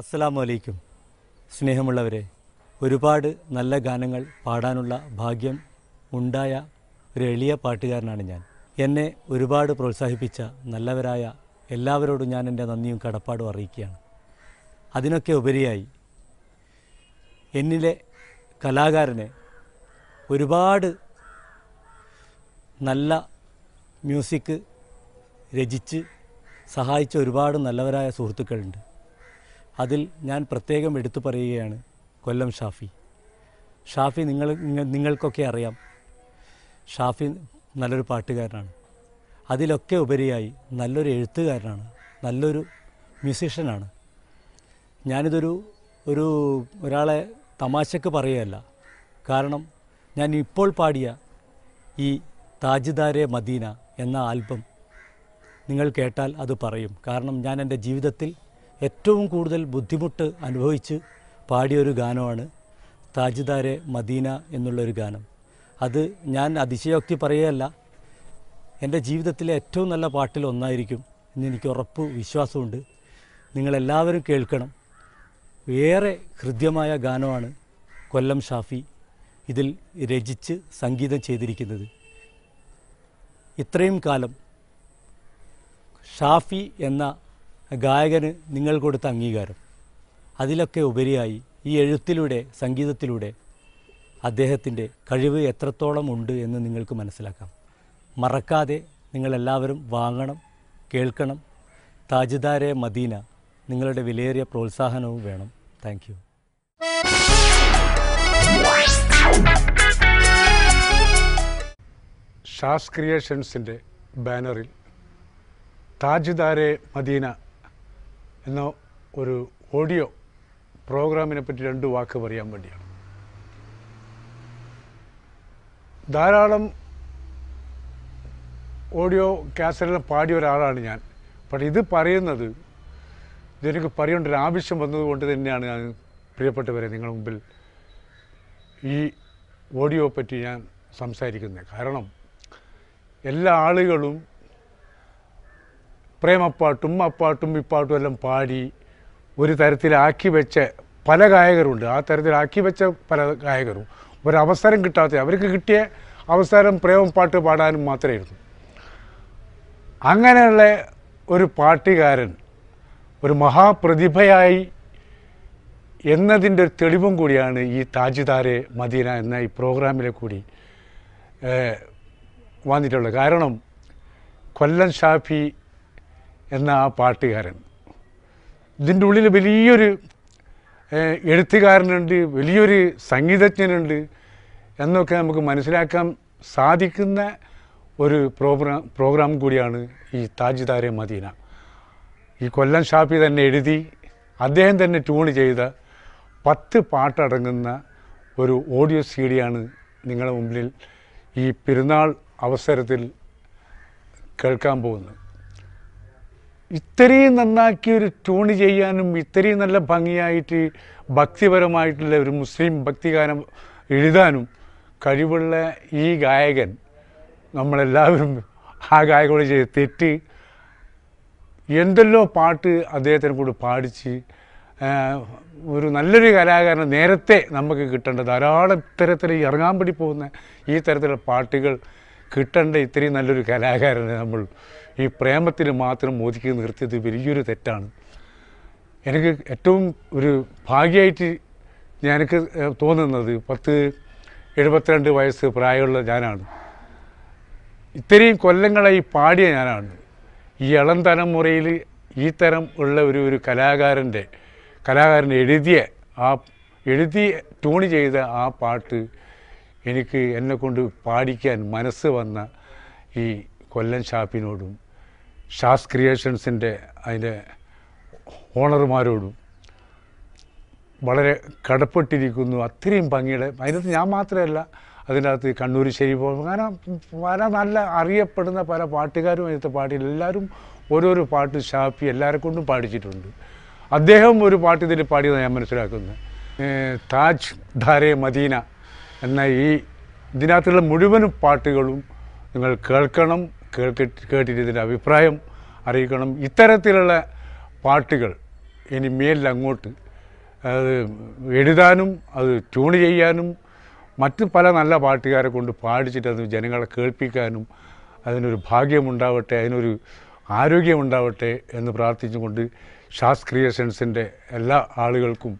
അസ്സലാമു അലൈക്കും സ്നേഹമുള്ളവരെ ഒരുപാട് നല്ല ഗാനങ്ങൾ പാടാനുള്ള ഭാഗ്യം ഉണ്ടായ ഒരു എളിയ പാട്ടുകാരനാണ് ഞാൻ. എന്നെ ഒരുപാട് പ്രോത്സാഹിപ്പിച്ച നല്ലവരായ എല്ലാവരോടും ഞാൻ എന്റെ നന്ദിയും കടപ്പാടും അറിയിക്കുകയാണ്. അതിനൊക്കെ ഉപരിയായി എന്നിലെ കലാകാരനെ ഒരുപാട് നല്ല മ്യൂസിക് രചിച്ച് സഹായിച്ച ഒരുപാട് നല്ലവരായ സുഹൃത്തുക്കളുണ്ട്. അതിൽ ഞാൻ പ്രത്യേകം എടുത്തു പറയുകയാണ് കൊല്ലം ഷാഫി. ഷാഫി നിങ്ങൾ നിങ്ങൾക്കൊക്കെ അറിയാം. ഷാഫി നല്ലൊരു പാട്ടുകാരനാണ്. അതിലൊക്കെ ഉപരിയായി നല്ലൊരു എഴുത്തുകാരനാണ്. നല്ലൊരു മ്യൂസീഷ്യനാണ് ഞാനിതൊരു ഒരു ഒരാളെ തമാശക്ക് പറയുകയല്ല. കാരണം ഞാൻ ഇപ്പോൾ പാടിയ ഈ താജ്ദാരെ മദീന എന്ന ആൽബം നിങ്ങൾ കേട്ടാൽ അത് പറയും. കാരണം ഞാൻ എന്റെ ജീവിതത്തിൽ ഏറ്റവും കൂടുതൽ ബുദ്ധിമുട്ട് അനുഭവിച്ച് പാടിയൊരു ഗാനമാണ് താജ്ദാരെ മദീന എന്നുള്ളൊരു ഗാനം. അത് ഞാൻ അതിശയോക്തി പറയുകയല്ല. എന്റെ ജീവിതത്തിലെ ഏറ്റവും നല്ല പാട്ടിൽ ഒന്നായിരിക്കും എന്ന് എനിക്ക് ഉറപ്പ് വിശ്വാസമുണ്ട്. നിങ്ങളെല്ലാവരും കേൾക്കണം. ഏറെ ഹൃദ്യമായ ഗാനമാണ് കൊല്ലം ഷാഫി ഇതിൽ രചിച്ച് സംഗീതം ചെയ്തിരിക്കുന്നത്. ഇത്രയും കാലം ഷാഫി എന്ന ഗായകന് നിങ്ങൾ കൊടുത്ത അംഗീകാരം. അതിലൊക്കെ ഉപരിയായി ഈ എഴുത്തിലൂടെ സംഗീതത്തിലൂടെ അദ്ദേഹത്തിന്റെ കഴിവ് എത്രത്തോളം ഉണ്ട് എന്ന് നിങ്ങൾക്ക് മനസ്സിലാക്കാം. മറക്കാതെ നിങ്ങളെല്ലാവരും വാങ്ങണം കേൾക്കണം. താജ്ദാരെ മദീന നിങ്ങളുടെ വിലയേറിയ പ്രോത്സാഹനവും വേണം. Thank you. ഷാസ് ക്രിയേഷൻസിന്റെ ബാനറിൽ താജ്ദാരെ മദീന എന്ന ഒരു ഓഡിയോ പ്രോഗ്രാമിനെ പറ്റി രണ്ട് വാക്ക് പറയാൻ വേണ്ടിയാണ്. ധാരാളം ഓഡിയോ കാസറ്റിനെ പാടിയ ഒരാളാണ് ഞാൻ. പക്ഷേ ഇത് പറയുന്നത് ഇതെനിക്ക് പറയേണ്ട ഒരു ആവശ്യം വന്നതുകൊണ്ട് തന്നെയാണ് ഞാൻ പ്രിയപ്പെട്ടവരെ നിങ്ങളുടെ മുമ്പിൽ ഈ ഓഡിയോ പറ്റി ഞാൻ സംസാരിക്കുന്നത്. കാരണം എല്ലാ ആളുകളും പ്രേമപ്പാട്ടും അപ്പാട്ടും ഇപ്പാട്ടും എല്ലാം പാടി ഒരു തരത്തിലാക്കി വെച്ച പല ഗായകരുണ്ട്. ആ തരത്തിലാക്കി വെച്ച പല ഗായകരും. ഒരവസരം കിട്ടാത്ത അവർക്ക് കിട്ടിയ അവസരം പ്രേമപ്പാട്ട് പാടാനും മാത്രമായിരുന്നു. അങ്ങനെയുള്ള ഒരു പാട്ടുകാരൻ ഒരു മഹാപ്രതിഭയായി എന്നതിന്റെ ഒരു തെളിവും കൂടിയാണ് ഈ താജിദാരെ മദീന എന്ന ഈ പ്രോഗ്രാമിലെ കൂടി വന്നിട്ടുള്ളത്. കാരണം കൊല്ലം ഷാഫി എന്ന ആ പാട്ടുകാരൻ. ഇതിന്റെ ഉള്ളിൽ വലിയൊരു എഴുത്തുകാരനുണ്ട് വലിയൊരു സംഗീതജ്ഞനുണ്ട് എന്നൊക്കെ നമുക്ക് മനസ്സിലാക്കാൻ സാധിക്കുന്ന ഒരു പ്രോഗ്രാം പ്രോഗ്രാം കൂടിയാണ് ഈ താജിദാരെ മദീന. ഈ കൊല്ലം ഷാഫി തന്നെ എഴുതി അദ്ദേഹം തന്നെ ട്യൂൺ ചെയ്ത പത്ത് പാട്ടടങ്ങുന്ന ഒരു ഓഡിയോ സി ഡിയാണ് നിങ്ങളുടെ മുമ്പിൽ ഈ പെരുന്നാൾ അവസരത്തിൽ കേൾക്കാൻ പോകുന്നത്. ഇത്രയും നന്നാക്കി ഒരു ട്യൂൺ ചെയ്യാനും ഇത്രയും നല്ല ഭംഗിയായിട്ട് ഭക്തിപരമായിട്ടുള്ള ഒരു മുസ്ലിം ഭക്തിഗാനം എഴുതാനും കഴിവുള്ള ഈ ഗായകൻ നമ്മളെല്ലാവരും ആ ഗായകനോട് ചെയ്ത് തെറ്റ് എന്തെല്ലോ പാട്ട് അദ്ദേഹത്തിനെ കൂടി പാടിച്ച് ഒരു നല്ലൊരു കലാകാരനെ നേരത്തെ നമുക്ക് കിട്ടേണ്ട ധാരാളം ഇത്തരത്തിൽ ഇറങ്ങാൻ പിടി പോകുന്ന ഈ തരത്തിലുള്ള പാട്ടുകൾ കിട്ടേണ്ട ഇത്രയും നല്ലൊരു കലാകാരനെ നമ്മൾ ഈ പ്രേമത്തിൽ മാത്രം ഒതുക്കി നിർത്തിയത് വലിയൊരു തെറ്റാണ്. എനിക്ക് ഏറ്റവും ഒരു ഭാഗ്യമായിട്ട് ഞാൻ എനിക്ക് തോന്നുന്നത് പത്ത് എഴുപത്തിരണ്ട് വയസ്സ് പ്രായമുള്ള ഞാനാണ്. ഇത്രയും കൊല്ലങ്ങളായി പാടിയ ഞാനാണ്. ഈ ഇളം തലമുറയിൽ ഈ തരം ഉള്ള ഒരു ഒരു കലാകാരന്റെ കലാകാരൻ എഴുതിയ ആ എഴുതി ട്യൂൺ ചെയ്ത ആ പാട്ട് എനിക്ക് എന്നെ കൊണ്ട് പാടിക്കാൻ മനസ്സ് വന്ന ഈ കൊല്ലം ഷാപ്പിനോടും ഷാസ് ക്രിയേഷൻസിന്റെ അതിന്റെ ഓണർമാരോടും വളരെ കടപ്പെട്ടിരിക്കുന്നു. അത്രയും ഭംഗിയുടെ അതിനകത്ത് ഞാൻ മാത്രമല്ല അതിനകത്ത് കണ്ണൂർ ശരീഫ് അങ്ങനെ പല നല്ല അറിയപ്പെടുന്ന പല പാട്ടുകാരും അതിനകത്ത് പാട്ടിൽ എല്ലാവരും ഓരോരോ പാട്ട് ഷാപ്പി എല്ലാവരെ കൊണ്ടും പാടിച്ചിട്ടുണ്ട്. അദ്ദേഹം ഒരു പാട്ട് ഇതിൽ പാടിയതാണ് ഞാൻ മനസ്സിലാക്കുന്നത്. താജ് ധാരെ മദീന എന്ന ഈ ഇതിനകത്തുള്ള മുഴുവനും പാട്ടുകളും നിങ്ങൾ കേൾക്കണം. കേൾക്കി കേട്ടിട്ട് ഇതിന്റെ അഭിപ്രായം അറിയിക്കണം. ഇത്തരത്തിലുള്ള പാട്ടുകൾ ഇനി മേലിൽ അങ്ങോട്ട് അത് എഴുതാനും അത് ട്യൂൺ ചെയ്യാനും മറ്റ് പല നല്ല പാട്ടുകാരെ കൊണ്ട് പാടിച്ചിട്ട് അത് ജനങ്ങളെ കേൾപ്പിക്കാനും അതിനൊരു ഭാഗ്യമുണ്ടാവട്ടെ അതിനൊരു ആരോഗ്യമുണ്ടാവട്ടെ എന്ന് പ്രാർത്ഥിച്ചുകൊണ്ട് ഷാസ് ക്രിയേഷൻസിന്റെ എല്ലാ ആളുകൾക്കും